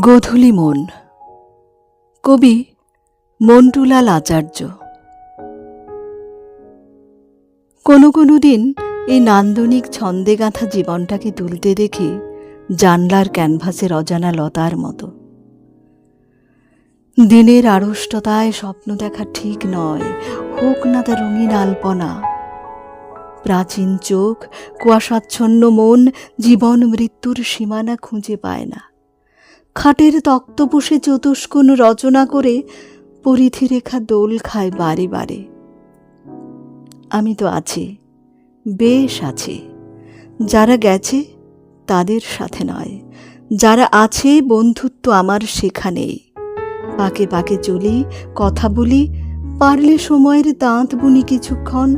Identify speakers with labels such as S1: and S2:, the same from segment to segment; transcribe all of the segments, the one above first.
S1: গোধূলি মন। কবি মন্টুলাল আচার্য। কোনো কোনো দিন এই নান্দনিক ছন্দে গাঁথা জীবনটাকে তুলতে দেখি জানলার ক্যানভাসের অজানা লতার মতো। দিনের আড়ষ্টতায় স্বপ্ন দেখা ঠিক নয়, হোক না তার রঙিন আলপনা। প্রাচীন চোখ, কুয়াশাচ্ছন্ন মন, জীবন মৃত্যুর সীমানা খুঁজে পায় না। খাটের তক্তপোষে চতুষ্কোণ রচনা করে পরিধি রেখা দোল খায় বারে বারে। আমি তো আছি, বেশ আছি। যারা গেছে, তাদের সাথে নয়। যারা আছে, বন্ধুত্ব আমার সেখানেই। পাকে পাকে চলি, কথা বলি, পারলে সময়ের দাঁত বুনি কিছুক্ষণ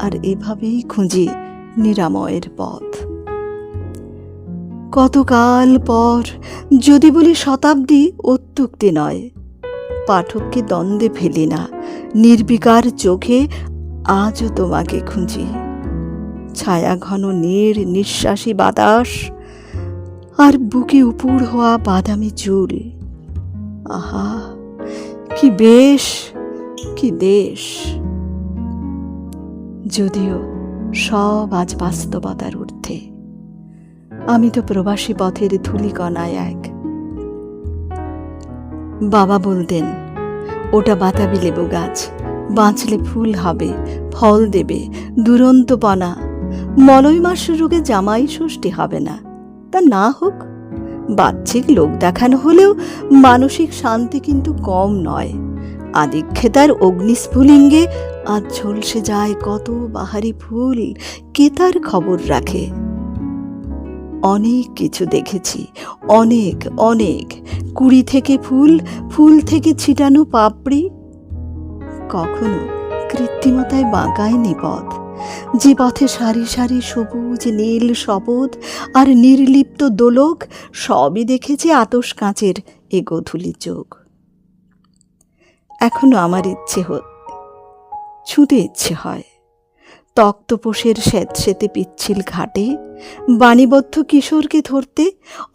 S1: আর এভাবেই খুঁজি নিরাময়ের পথ। কতকাল পর যদি বলি শতাব্দী অত্যুক্তি নয়, পাঠককে দ্বন্দ্বে ফেলি না, নির্বিকার চোখে আজও তোমাকে খুঁজি। ছায়া ঘন নীড় নিঃশ্বাসী বাতাস আর বুকে উপুড় হওয়া বাদামি চুল। আহা, কি বেশ, কি দেশ। যদিও সব আজ বাস্তবতার ঊর্ধ্বে। আমি তো প্রবাসী পথের ধুলিকণায় এক। বাবা বলতেন, ওটা বাতাবি লেবু গাছ, বাঁচলে ফুল হবে, ফল দেবে দুরন্তপনা মলয় মাস রোগে জামাই ষষ্ঠী হবে না। তা না হোক, বাহ্যিক লোক দেখানো হলেও মানসিক শান্তি কিন্তু কম নয়। আদিক্ষেতার অগ্নিস্ফুলিঙ্গে আজ ঝলসে যায় কত বাহারি ফুল, কে তার খবর রাখে? অনেক কিছু দেখেছি, অনেক অনেক। কুড়ি থেকে ফুল ফুল থেকে ছিটানো পাপড়ি? কখনো কৃত্রিমতায় বাঁকায়নি পথ যে পথে সারি সারি সবুজ নীল শপথ আর নির্লিপ্ত দোলক, সবই দেখেছি আতস কাঁচের এ গধুলি চোখ। এখনও আমার ইচ্ছে ছুঁতে ইচ্ছে হয়। তক্তপোষের স্যাঁতস্যাঁতে পিচ্ছিল ঘাটে, বাণীবদ্ধ কিশোরকে ধরতে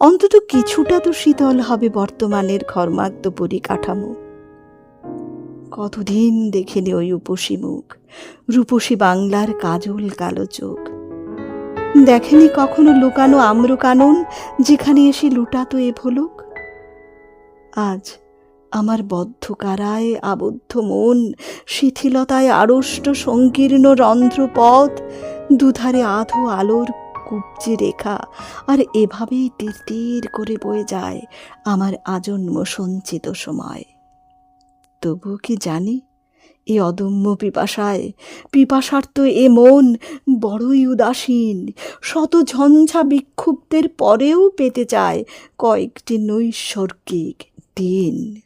S1: অন্তত কিছুটা তো শীতল হবে বর্তমানের ঘর্মাক্ত পরিকাঠামো। কতদিন দেখেনি ওই উপসী মুখ, রূপসী বাংলার কাজল কালো চোখ। দেখেনি কখনো লুকানো আম্র কানন যেখানে এসে লুটাতো এ ভোলক? আজ আমার বদ্ধ কারায় আবদ্ধ মন, শিথিলতায় আড়ষ্ট সংকীর্ণ রন্ধ্রপথ, দুধারে আধো আলোর কুবজে রেখা, আর এভাবেই তীর তীর করে বয়ে যায় আমার আজন্ম সঞ্চিত সময়। তবুও কি জানি, এ অদম্য পিপাসায়, পিপাসার্থ এ মন বড়ই উদাসীন, শত ঝঞ্ঝা বিক্ষুব্ধের পরেও পেতে চায় কয়েকটি নৈসর্গিক দিন।